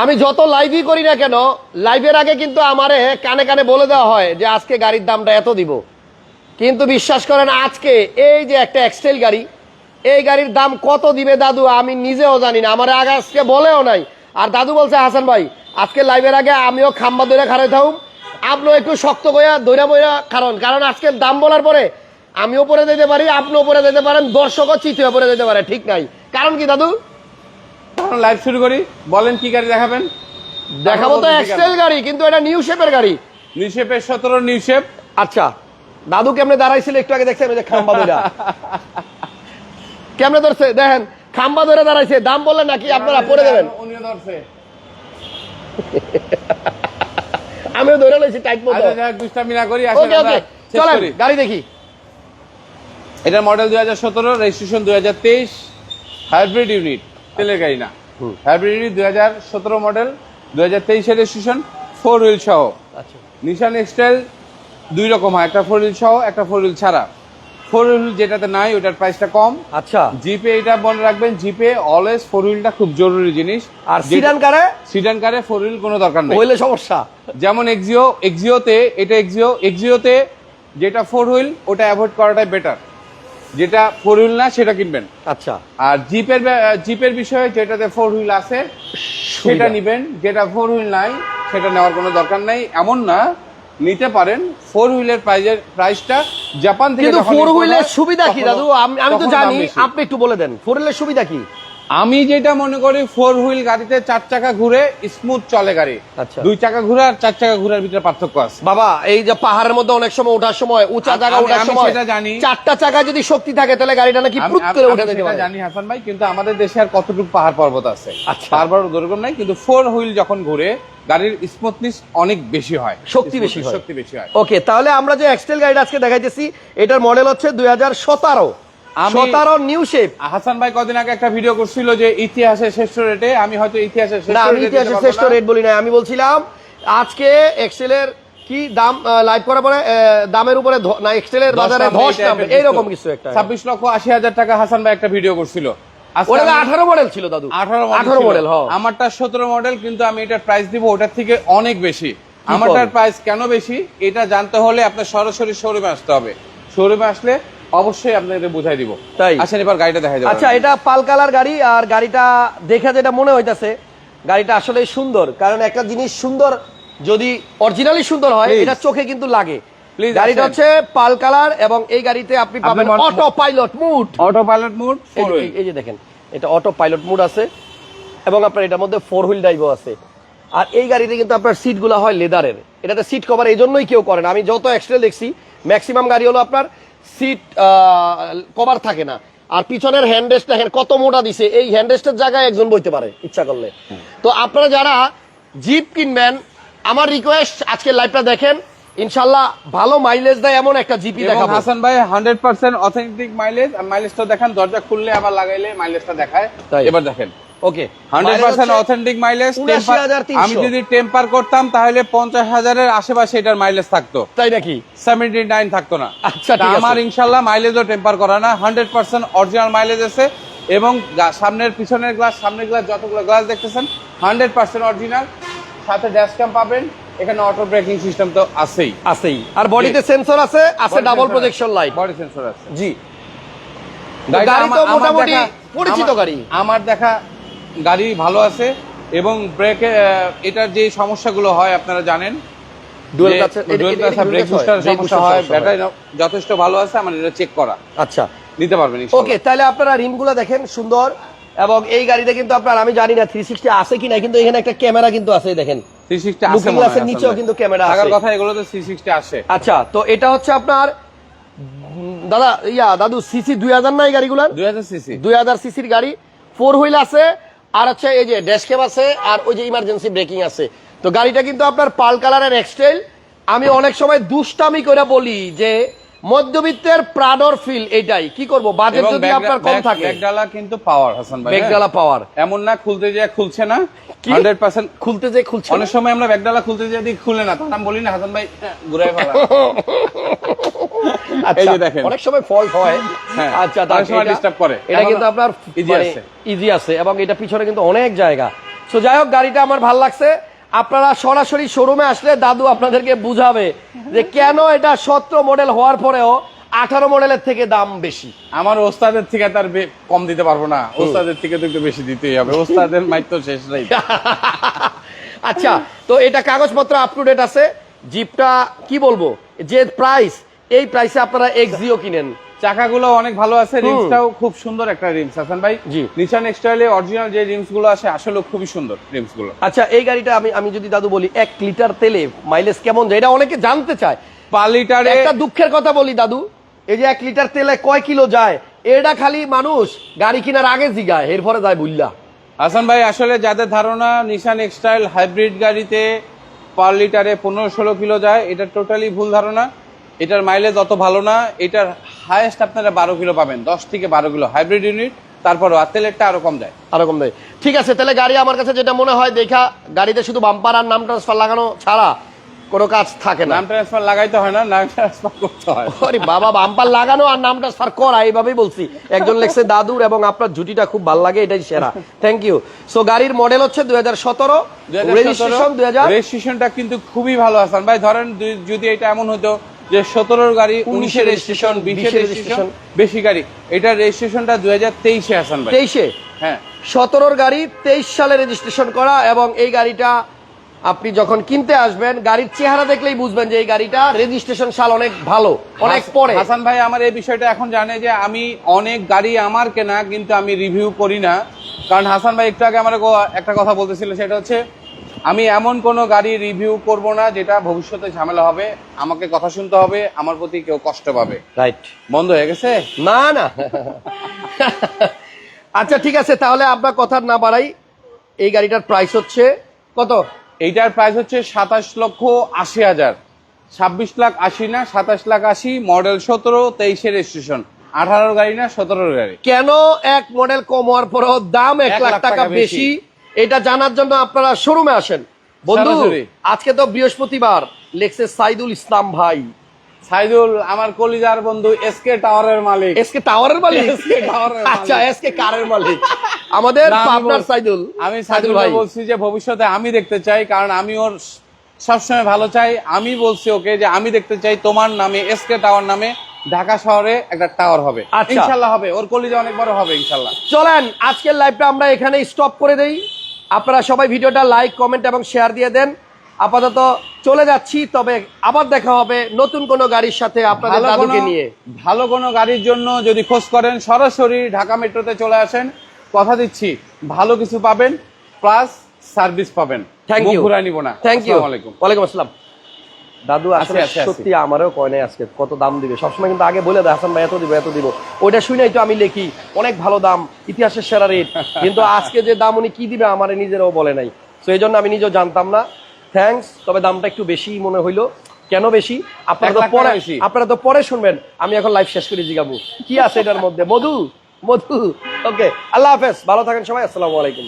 আমি যত লাইভই করি না কেন লাইভের আগে কিন্তু আমারে কানে কানে বলে দেওয়া হয় যে আজকে গাড়ির দামটা এত দিব। কিন্তু বিশ্বাস করেন, আজকে এই যে একটা এক্সটেল গাড়ি, এই গাড়ির দাম কত দিবে দাদু আমি নিজেও জানি না, আমার আগে আজকে বলেও নাই। আর দাদু বলছে, হাসান ভাই, আজকে লাইভের আগে আমিও খাম্বা ধরে খারাই থাকুম আপনিও একটু শক্ত কইয়া দৈরা বইরা কারণ কারণ আজকে দাম বলার পরে আমিও পরে দিতে পারি আপনিও পরে দিতে পারেন, দর্শকও চিঠিও পরে দিতে পারে, ঠিক নাই। কারণ কি দাদু? এখন লাইভ শুরু করি। বলেন কি গাড়ি দেখাবেন? দেখাবো তো এক্সটেল গাড়ি? কিন্তু এটা নিউ শেপের গাড়ি। নিউ শেপের সতেরো নিউ শেপ আচ্ছা দাদু কেমনে দাঁড়াইছিল একটু আগে দেখছেন যে খাম্বা ধরে কেমনে ধরছে? দেখেন খাম্বা ধরে দাঁড়াইছে। দাম বললেন নাকি আপনারা পরে দেবেন? উনিও ধরছে। আমিও ধরে লইছি টাইট মতো। আচ্ছা দুষ্টামি না করি আসেন ওকে চলেন গাড়ি দেখি। এটার মডেল দুই হাজার সতেরো রেজিস্ট্রেশন দুই হাজার তেইশ হাইব্রিড ইউনিট তেলের গাড়ি না। হাইব্রিড দুই হাজার সতেরো মডেল দুই হাজার তেইশের রেজিস্ট্রেশন ফোর হুইল সহ। আচ্ছা। নিশান এক্সটাইল দুই রকম হয় একটা ফোর হুইল সহ একটা ফোর হুইল ছাড়া। ফোর হুইল যেটাতে নাই ওটার প্রাইসটা কম। আচ্ছা। জিপে এটা মনে রাখবেন জিপে অলওয়েজ ফোর হুইলটা খুব জরুরি জিনিস। আর সিডান কারে সিডান কারে ফোর হুইল কোনো দরকার নেই। হইলে সমস্যা। যেমন এক্সিও এক্সিওতে এটা এক্সিও এক্সিওতে যেটা ফোর হুইল ওটা অ্যাভয়েড করাটাই বেটার যেটা ফোর হুইল না সেটা কিনবেন। আচ্ছা। আর জিপের জিপের বিষয়ে যেটাতে ফোর হুইল আছে সেটা নিবেন। যেটা ফোর হুইল নাই সেটা নেওয়ার কোনো দরকার নাই। এমন না নিতে পারেন। ফোর হুইলের প্রাইজের প্রাইসটা জাপান থেকে কিন্তু ফোর হুইলের সুবিধা কি দাদু? আমি তো জানি আপনি একটু বলে দেন। ফোর হুইলের সুবিধা কি? আমি যেটা মনে করি ফোর হুইল গাড়িতে চার চাকা ঘুরে স্মুথ চলে গাড়ি। আচ্ছা। দুই চাকা ঘুরে আর চার চাকা ঘুরার ভিতরে পার্থক্য আছে। বাবা এই যে পাহাড়ের মধ্যে অনেক সময় ওঠার সময় উঁচা জায়গা ওঠার সময় সেটা জানি। চারটা চাকা যদি শক্তি থাকে তাহলে গাড়িটা নাকি প্রুত করে উঠে যেতে পারে। জানি হাসান ভাই কিন্তু আমাদের দেশে আর কতটুকু পাহাড় পর্বত আছে? আচ্ছা। পাহাড় ওরকম নাই কিন্তু ফোর হুইল যখন ঘুরে গাড়ির স্মুথনেস অনেক বেশি হয়। শক্তি বেশি শক্তি বেশি হয়। ওকে তাহলে আমরা যে এক্সটেল গাড়িটা আজকে দেখাইতেছি এটার মডেল হচ্ছে দুই হাজার সতেরো। সতেরো নিউ শেপ হাসান ভাই কদিন আগে একটা ভিডিও করছিল যে ইতিহাসের শ্রেষ্ঠ রেটে আমি হয়তো ইতিহাসের শ্রেষ্ঠ না আমি ইতিহাসের শ্রেষ্ঠ রেট বলি না আমি বলছিলাম আজকে এক্সেলের কি দাম লাইভ করার পরে দামের উপরে না এক্সেলের বাজারে ধস নামবে এইরকম কিছু। একটা। ছাব্বিশ লক্ষ আশি হাজার টাকা হাসান ভাই একটা ভিডিও করছিল। ওটা আঠারো মডেল ছিল দাদু। আঠারো আঠারো মডেল আমারটা সতেরো মডেল কিন্তু আমি এটার প্রাইস দিব ওটার থেকে অনেক বেশি। আমারটার? প্রাইস কেন বেশি? এটা জানতে হলে আপনার সরাসরি শোরুমে আসতে হবে। শোরুমে আসলে অবশ্যই আপনাদের বুঝাই দিব। তাই? আসেন এবার গাড়িটা দেখা যাবে আচ্ছা এটা পাল কালার গাড়ি আর গাড়িটা দেখে যেটা মনে হইতাছে গাড়িটা আসলে সুন্দর। কারণ একটা জিনিস সুন্দর যদি অরিজিনালি সুন্দর হয় এটা চোখে কিন্তু লাগে। গাড়িটা হচ্ছে পাল কালার এবং এই গাড়িতে আপনি পাবেন auto pilot mode auto pilot mode এই যে- দেখেন এটা অটো পাইলট মুড আছে এবং আপনার এটার মধ্যে ফোর হুইল ড্রাইভও আছে। আর এই গাড়িতে কিন্তু আপনার সিটগুলো হয় লেদারের এটাতে সিট কভার এই জন্যই কেউ করে না। আমি যত এক্সট্রা দেখছি ম্যাক্সিমাম গাড়ি হলো আপনার সিট কভার থাকে না। আর পিছনের হ্যান্ডরেস্ট দেখেন কত মোটা দিছে এই হ্যান্ডরেস্টের জায়গায় একজন বইতে পারে ইচ্ছা করলে। তো আপনারা যারা জিপ কিনবেন আমার রিকোয়েস্ট আজকে লাইভটা দেখেন ইনশাল্লাহ ভালো মাইলেজ দেয় এমন একটা জিপি দেখাবো। হাসান ভাই হান্ড্রেড পার্সেন্ট অথেন্টিক মাইলেজ আর মাইলেজটা দেখেন দরজা খুললে আবার লাগাইলে মাইলেজটা দেখায়। এবার দেখেন। Okay hundred percent authentic mileage আমি যদি টেম্পার করতাম তাহলে পঞ্চাশ হাজারের আশেপাশে এটার মাইলেজ থাকতো। তাই নাকি? সেভেন্টি নাইন থাকতো না। আচ্ছা। আমার ইনশাল্লাহ মাইলেজও টেম্পার করা না। হান্ড্রেড পার্সেন্ট অরিজিনাল মাইলেজ আছে এবং সামনের পিছনের গ্লাস সামনের গ্লাস যতগুলো গ্লাস দেখতেছেন হান্ড্রেড পার্সেন্ট অরিজিনাল সাথে ড্যাশ ক্যাম পাবেন। এখানে অটো ব্রেকিং সিস্টেম তো আছেই। আছেই। আর বডিতে সেন্সর আছে আছে double projection light body sensor আছে। জি। গাড়ি তো মোটামুটি পরিচিত গাড়ি। আমার দেখা গাড়ি ভালো আছে এবং ব্রেকে এটার যে সমস্যাগুলো হয় আপনারা জানেন ডুয়েল সমস্যা হয় ব্যাটারি যথেষ্ট ভালো আছে আমার এটা চেক করা। আচ্ছা। নিতে পারবেন ওকে তাহলে আপনারা রিমগুলো দেখেন সুন্দর এবং এই গাড়িতে কিন্তু আপনার আমি জানি না থ্রি সিক্সটি আছে কিনা কিন্তু এখানে একটা ক্যামেরা কিন্তু আছে দেখেন। থ্রি সিক্সটি আছে। নিচেও কিন্তু ক্যামেরা আছে। কথা এগুলো তো থ্রি সিক্সটি আসে। আচ্ছা তো এটা হচ্ছে আপনার দাদা ইয়া দাদু সিসি দুই হাজার নাই গাড়িগুলার? দুই হাজার সিসি দুই হাজার সিসির গাড়ি। ফোর হুইল আছে আর হচ্ছে এই যে ড্যাশ আছে আর ওই যে ইমার্জেন্সি ব্রেকিং আছে। তো গাড়িটা কিন্তু আপনার পাল কালারের এক্সটেল আমি অনেক সময় দুষ্টামি করে বলি যে মধ্যবিত্তের প্রাডর ফিল এটাই কি করব? বাজেট যদি আপনার কম থাকে। ব্যাগডালা কিন্তু পাওয়ার হাসান ভাই ব্যাগডালা পাওয়ার হ্যাঁ? এমন না খুলতে যে খুলছে না। কি? হান্ড্রেড পার্সেন্ট খুলতে যে খুলছে অনেক সময় আমরা ব্যাগডালা খুলতে যে দিই খুলে না। তখন বলি না হাসান ভাই ঘুরাই ফেলা। এই যে দেখেন। অনেক সময় ফল্ট হয়। হ্যাঁ, আচ্ছা অনেক সময় disturb করে। এটা কিন্তু আপনার easy আছে। ইজি আছে এবং এটা পিছনে কিন্তু অনেক জায়গা। সো যাই হোক গাড়িটা আমার ভালো লাগছে। আপনারা সরাসরি শোরুমে আসলে দাদু আপনাদেরকে বুঝাবে যে কেন এটা সতেরো মডেল হওয়ার পরেও আঠারো মডেলের থেকে দাম বেশি। আমার ওস্তাদের থেকে তার কম দিতে পারব না। ওস্তাদের থেকে তো একটু বেশি দিতেই হবে। ওস্তাদের মাইর তো শেষ নাই। আচ্ছা তো এটা কাগজপত্র আপ টু ডেট আছে। জিপটা কি বলব? যে প্রাইস এই প্রাইসে আপনারা এক্সিও কিনেন। চাকাগুলো অনেক ভালো আছে রিমসটাও খুব সুন্দর একটা রিমস হাসান ভাই জি। নিশান এক্সটাইলে অরিজিনাল যে রিমসগুলো আছে আসলে খুবই সুন্দর রিমসগুলো আচ্ছা এই গাড়িটা আমি আমি যদি দাদু বলি এক লিটার তেলে মাইলেজ কেমন যায়? এটা অনেকে জানতে চায়। পার লিটারে একটা দুঃখের কথা বলি দাদু এই যে এক লিটার তেলে কয় কিলো যায়? এটা খালি মানুষ গাড়ি কেনার আগে জিগায় এরপরে যায় বুঝলা হাসান ভাই আসলে যাদের ধারণা নিশান এক্সটাইল হাইব্রিড গাড়িতে পার লিটারে পনেরো ষোলো কিলো যায় এটা টোটালি ভুল ধারণা। এটার মাইলেজ অত ভালো না এটার হায়েস্ট আপনারা বারো কিলো পাবেন দশ থেকে বারো কিলো হাইব্রিড ইউনিট তারপরও আর তেলেরটা আরও কম যায় আরকম দেয়। ঠিক আছে তাহলে গাড়ি আমার কাছে যেটা মনে হয় দেখা গাড়িতে শুধু বাম্পার আর নাম ট্রান্সফার লাগানো ছাড়া কোনো কাজ থাকে না। নাম ট্রান্সফার লাগাইতে হয় না নাম ট্রান্সফার করতে হয়। আরে বাবা বাম্পার লাগানো আর নাম ট্রান্সফার করা এইভাবেই বলছি। একজন লেখছে দাদুর এবং আপনার জুটিটা খুব ভালো লাগে এটাই সেরা। থ্যাংক ইউ সো গাড়ির মডেল হচ্ছে দুই হাজার সতেরো রেজিস্ট্রেশন দুই হাজার রেজিস্ট্রেশনটা কিন্তু খুবই ভালো হাসান ভাই। ধরেন যদি এটা এমন হতো যে সতেরোর গাড়ি উনিশের রেজিস্ট্রেশন বিশের রেজিস্ট্রেশন বেশি গাড়ি। এটার রেজিস্ট্রেশনটা দুই হাজার তেইশে হাসান ভাই। তেইশে? হ্যাঁ। সতেরোর গাড়ি তেইশ সালে রেজিস্ট্রেশন করা এবং এই গাড়িটা আপনি যখন কিনতে আসবেন গাড়ির চেহারা দেখলেই বুঝবেন যে এই গাড়িটা রেজিস্ট্রেশন সাল অনেক ভালো অনেক পরে। হাসান ভাই আমার এই বিষয়টা এখন জানে যে আমি অনেক গাড়ি আমার কেনা কিন্তু আমি রিভিউ করি না। কারণ হাসান ভাই একটু আগে আমার একটা কথা বলতেছিল সেটা হচ্ছে আমি এমন কোনো গাড়ি রিভিউ করব না যেটা ভবিষ্যতে ঝামেলা হবে আমাকে কথা শুনতে হবে আমার প্রতি কেউ কষ্ট পাবে। রাইট বন্ধ হয়ে গেছে? না না। আচ্ছা ঠিক আছে তাহলে আপনার কথা না বাড়াই। এই গাড়িটার প্রাইস হচ্ছে কত? এইটার প্রাইস হচ্ছে সাতাশ লক্ষ আশি হাজার। ছাব্বিশ লাখ আশি না সাতাশ লাখ আশি মডেল সতেরো তেইশের রেজিস্ট্রেশন আঠারোর গাড়ি না সতেরোর গাড়ি। কেন এক মডেল কম হওয়ার পরেও দাম এক লাখ টাকা বেশি? এটা জানার জন্য আপনারা শোরুমে আসেন। বন্ধু। আজকে তো বৃহস্পতিবার লেখছে সাইদুল ইসলাম ভাই। সাইদুল আমার কলিজার বন্ধু এসকে টাওয়ারের মালিক। এসকে টাওয়ারের মালিক? SK টাওয়ারের। আচ্ছা এসকে কারের মালিক। আমাদের পাবনার সাইদুল আমি সাইদুল সাইদুল ভাই। বলছি যে ভবিষ্যতে আমি দেখতে চাই কারণ আমি ওর সবসময় ভালো চাই। আমি বলছি ওকে যে আমি দেখতে চাই তোমার নামে এসকে টাওয়ার নামে ঢাকা শহরে একটা টাওয়ার হবে। আচ্ছা। ইনশাল্লাহ হবে ওর কলিজা অনেক বড় হবে ইনশাল্লাহ। চলেন আজকের লাইভটা আমরা এখানে স্টপ করে দেই। আপনারা সবাই ভিডিওটা লাইক কমেন্ট এবং শেয়ার দিয়ে দেন। আপাতত চলে যাচ্ছি তবে আবার দেখা হবে নতুন কোনো গাড়ির সাথে আপনাদের দাদুকে নিয়ে। ভালো কোনো গাড়ির জন্য যদি খোঁজ করেন সরাসরি ঢাকা মেট্রোতে চলে আসেন। কথা দিচ্ছি ভালো কিছু পাবেন প্লাস সার্ভিস পাবেন। থ্যাংক ইউ নিব না। থ্যাংক ইউ ওয়ালাইকুম আসসালাম। দাদু আসলে। সত্যি আমারও কয় নাই আজকে কত দাম দিবে? সবসময় কিন্তু আগে বলে দেয় হাসান ভাই এত দিব এত দিব। ওইটা শুনেই তো আমি লিখি অনেক ভালো দাম ইতিহাসের সেরা রেট। কিন্তু আজকে যে দাম উনি কি দিবে আমার নিজেরও বলে নাই। তো এই জন্য আমি নিজেও জানতাম না। থ্যাঙ্কস তবে দামটা একটু বেশি মনে হইল। কেন বেশি? আপনারা তো পরে। আপনারা তো পরে শুনবেন। আমি এখন লাইভ শেষ করে জিগাবো। কি আছে এটার মধ্যে? মধু মধু। ওকে আল্লাহ হাফেজ। ভালো থাকেন সবাই আসসালামু আলাইকুম।